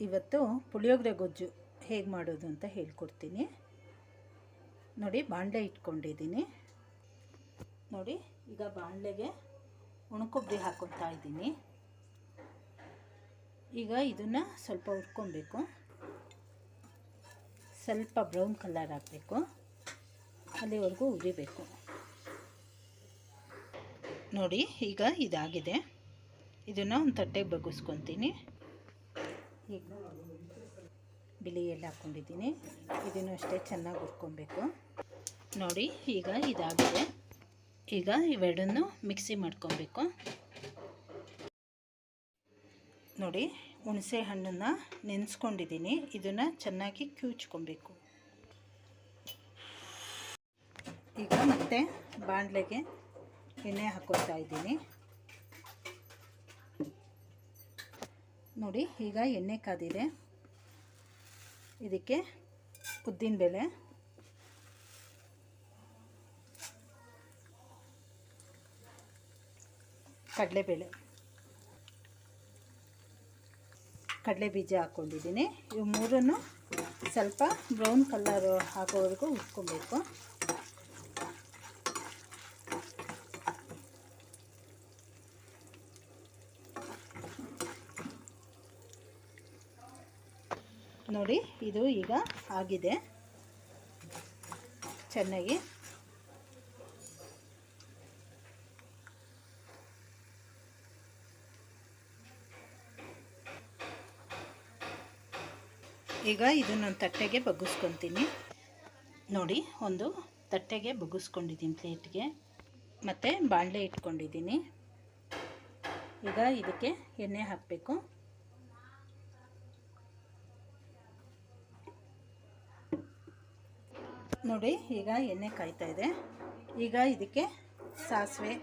ಇವತ್ತು ಪುಳಿಯೋಗರೆ ಗೊಜ್ಜು ಹೇಗೆ ಮಾಡೋದು ಅಂತ ಹೇಳ್ಕೊಡ್ತೀನಿ. ನೋಡಿ ಬಾಣಲೆ ಇಟ್ಕೊಂಡಿದ್ದೀನಿ. ನೋಡಿ, ಈಗ ಬಾಣಲೆಗೆ ಒಣಕೊಬ್ಬರಿ ಹಾಕ್ಕೊತಾ ಇದ್ದೀನಿ. ಈಗ ಇದನ್ನು ಸ್ವಲ್ಪ ಹುರ್ಕೊಬೇಕು. ಸ್ವಲ್ಪ ಬ್ರೌನ್ ಕಲರ್ ಹಾಕಬೇಕು. ಅಲ್ಲಿವರೆಗೂ ಉರಿಬೇಕು ನೋಡಿ, ಈಗ ಇದಾಗಿದೆ. ಇದನ್ನು ಒಂದು ತಟ್ಟೆಗೆ ಬಗ್ಗಿಸ್ಕೊತೀನಿ. ಈಗ ಬಿಳಿ ಎಲ್ಲ ಹಾಕ್ಕೊಂಡಿದ್ದೀನಿ. ಇದನ್ನು ಅಷ್ಟೇ ಚೆನ್ನಾಗಿ ಹುರ್ಕೊಬೇಕು. ನೋಡಿ, ಈಗ ಇದಾಗಿದೆ. ಈಗ ಇವೆರಡನ್ನು ಮಿಕ್ಸಿ ಮಾಡ್ಕೊಬೇಕು. ನೋಡಿ, ಹುಣಸೆ ಹಣ್ಣನ್ನು ನೆನೆಸ್ಕೊಂಡಿದ್ದೀನಿ. ಇದನ್ನು ಚೆನ್ನಾಗಿ ಕ್ಯೂಚ್ಕೊಬೇಕು. ಈಗ ಮತ್ತೆ ಬಾಣಲೆಗೆ ಎಣ್ಣೆ ಹಾಕೋತಾ ಇದ್ದೀನಿ. ನೋಡಿ, ಈಗ ಎಣ್ಣೆ ಕಾದಿದೆ. ಇದಕ್ಕೆ ಉದ್ದಿನಬೇಳೆ ಕಡಲೆಬೇಳೆ. ಕಡಲೆ ಬೀಜ ಹಾಕ್ಕೊಂಡಿದ್ದೀನಿ. ಇವು ಮೂರನ್ನು ಸ್ವಲ್ಪ ಬ್ರೌನ್ ಕಲರ್ ಹಾಕೋವರೆಗೂ ಉಟ್ಕೊಬೇಕು ನೋಡಿ, ಇದು ಈಗ ಆಗಿದೆ. ಚೆನ್ನಾಗಿ. ಈಗ ಇದನ್ನೊಂದು ತಟ್ಟೆಗೆ ಬಗ್ಗಿಸ್ಕೊತೀನಿ. ನೋಡಿ, ಒಂದು ತಟ್ಟೆಗೆ ಬಗ್ಗಿಸ್ಕೊಂಡಿದ್ದೀನಿ ಪ್ಲೇಟ್ಗೆ. ಮತ್ತು ಬಾಣಲೆ ಇಟ್ಕೊಂಡಿದ್ದೀನಿ. ಈಗ ಇದಕ್ಕೆ ಎಣ್ಣೆ ಹಾಕಬೇಕು. ನೋಡಿ ಈಗ ಎಣ್ಣೆ ಕಾಯ್ತಾ ಇದೆ. ಈಗ ಇದಕ್ಕೆ ಸಾಸಿವೆ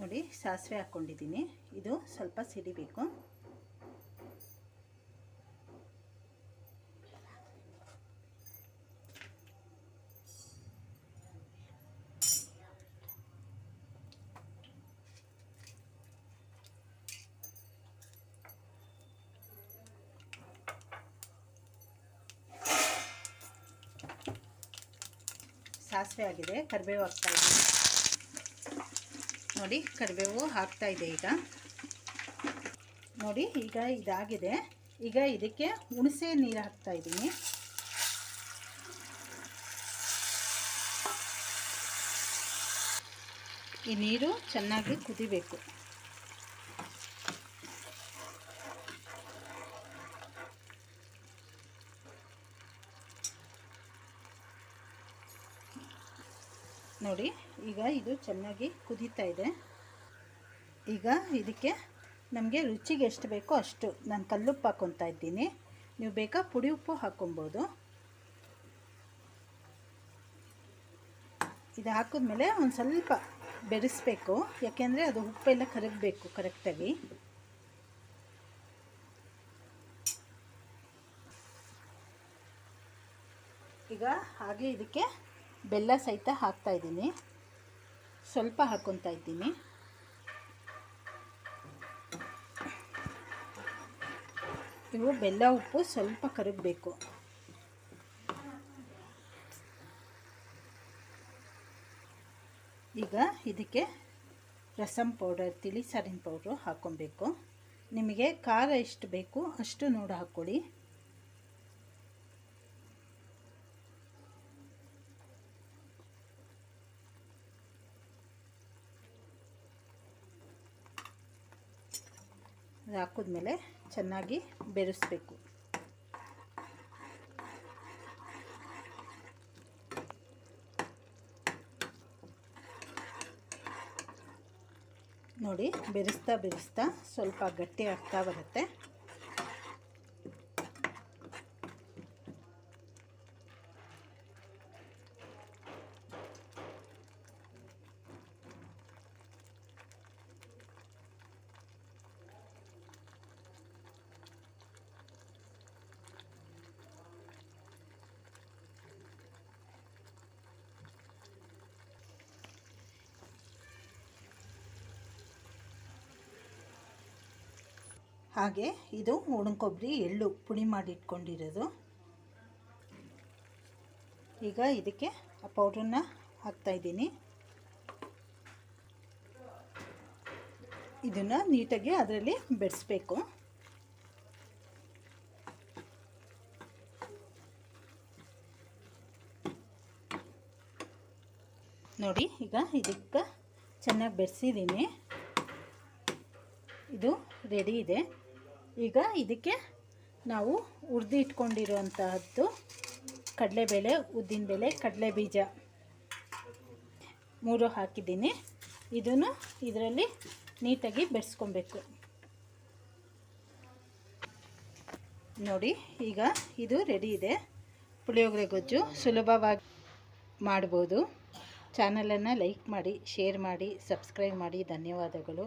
ನೋಡಿ ಸಾಸಿವೆ ಹಾಕ್ಕೊಂಡಿದ್ದೀನಿ ಇದು ಸ್ವಲ್ಪ ಸಿಡಿಬೇಕು. ಸಾಸಿವೆ ಆಗಿದೆ, ಕರಿಬೇವು ಹಾಕ್ತಾ ಇದ್ದೀನಿ. ನೋಡಿ, ಕರಿಬೇವು ಹಾಕ್ತಾ ಇದೆ ಈಗ. ನೋಡಿ, ಈಗ ಇದಾಗಿದೆ. ಈಗ ಇದಕ್ಕೆ ಹುಣಸೆ ನೀರು ಹಾಕ್ತಾ ಇದ್ದೀನಿ. ಈ ನೀರು ಚೆನ್ನಾಗಿ ಕುದಿಬೇಕು. ನೋಡಿ, ಈಗ ಇದು ಚೆನ್ನಾಗಿ ಕುದೀತಾ ಇದೆ. ಈಗ ಇದಕ್ಕೆ ನಮಗೆ ರುಚಿಗೆ ಎಷ್ಟು ಬೇಕೋ ಅಷ್ಟು ನಾನು ಕಲ್ಲುಪ್ಪು ಹಾಕ್ಕೊತಾ ಇದ್ದೀನಿ. ನೀವು ಬೇಕಾ ಪುಡಿ ಉಪ್ಪು ಹಾಕ್ಕೊಬೋದು ಇದು ಹಾಕಿದ್ಮೇಲೆ ಒಂದು ಸ್ವಲ್ಪ ಬೆರೆಸ್ಬೇಕು. ಯಾಕೆಂದರೆ ಅದು ಉಪ್ಪೆಲ್ಲ ಕರಗಬೇಕು ಕರೆಕ್ಟಾಗಿ ಈಗ ಹಾಗೆ ಇದಕ್ಕೆ ಬೆಲ್ಲ ಸಹಿತ ಹಾಕ್ತಾ ಇದ್ದೀನಿ. ಸ್ವಲ್ಪ ಹಾಕ್ಕೊತಾ ಇದ್ದೀನಿ. ಇವು ಬೆಲ್ಲ, ಉಪ್ಪು ಸ್ವಲ್ಪ ಕರಗಬೇಕು. ಈಗ ಇದಕ್ಕೆ ರಸಂ ಪೌಡರ್, ತಿಳಿ ಸಾರಿನ ಪೌಡ್ರು ಹಾಕ್ಕೊಬೇಕು ನಿಮಗೆ ಖಾರ ಎಷ್ಟು ಬೇಕು ಅಷ್ಟು ನೋಡಿ ಹಾಕ್ಕೊಳ್ಳಿ. ಹಾಕಿದ್ಮೇಲೆ ಚೆನ್ನಾಗಿ ಬೆರೆಸ್ಬೇಕು. ನೋಡಿ ಬೆರೆಸ್ತಾ ಬೆರೆಸ್ತಾ ಸ್ವಲ್ಪ ಗಟ್ಟಿ ಆಗ್ತಾ ಬರುತ್ತೆ. ಹಾಗೆ ಇದು ಕೊಬ್ಬರಿ, ಎಳ್ಳು ಪುಡಿ ಇಟ್ಕೊಂಡಿರೋದು ಈಗ ಇದಕ್ಕೆ ಆ ಪೌಡ್ರನ್ನ ಹಾಕ್ತಾಯಿದ್ದೀನಿ ಇದನ್ನು ನೀಟಾಗಿ ಅದರಲ್ಲಿ ಬೆರೆಸ್ಬೇಕು. ನೋಡಿ, ಈಗ ಇದಕ್ಕೆ ಚೆನ್ನಾಗಿ ಬೆರೆಸಿದ್ದೀನಿ. ಇದು ರೆಡಿ ಇದೆ. ಈಗ ಇದಕ್ಕೆ ನಾವು ಹುರಿದು ಇಟ್ಕೊಂಡಿರುವಂತಹದ್ದು ಕಡಲೆಬೇಳೆ ಉದ್ದಿನಬೇಳೆ ಕಡಲೆ ಬೀಜ. ಮೂರು ಹಾಕಿದ್ದೀನಿ. ಇದನ್ನು ಇದರಲ್ಲಿ ನೀಟಾಗಿ ಬೆರೆಸ್ಕೊಬೇಕು. ನೋಡಿ, ಈಗ ಇದು ರೆಡಿ ಇದೆ. ಪುಳಿಯೋಗರೆ ಗೊಜ್ಜು ಸುಲಭವಾಗಿ ಮಾಡ್ಬೋದು. ಚಾನಲನ್ನು ಲೈಕ್ ಮಾಡಿ ಶೇರ್ ಮಾಡಿ ಸಬ್ಸ್ಕ್ರೈಬ್ ಮಾಡಿ. ಧನ್ಯವಾದಗಳು.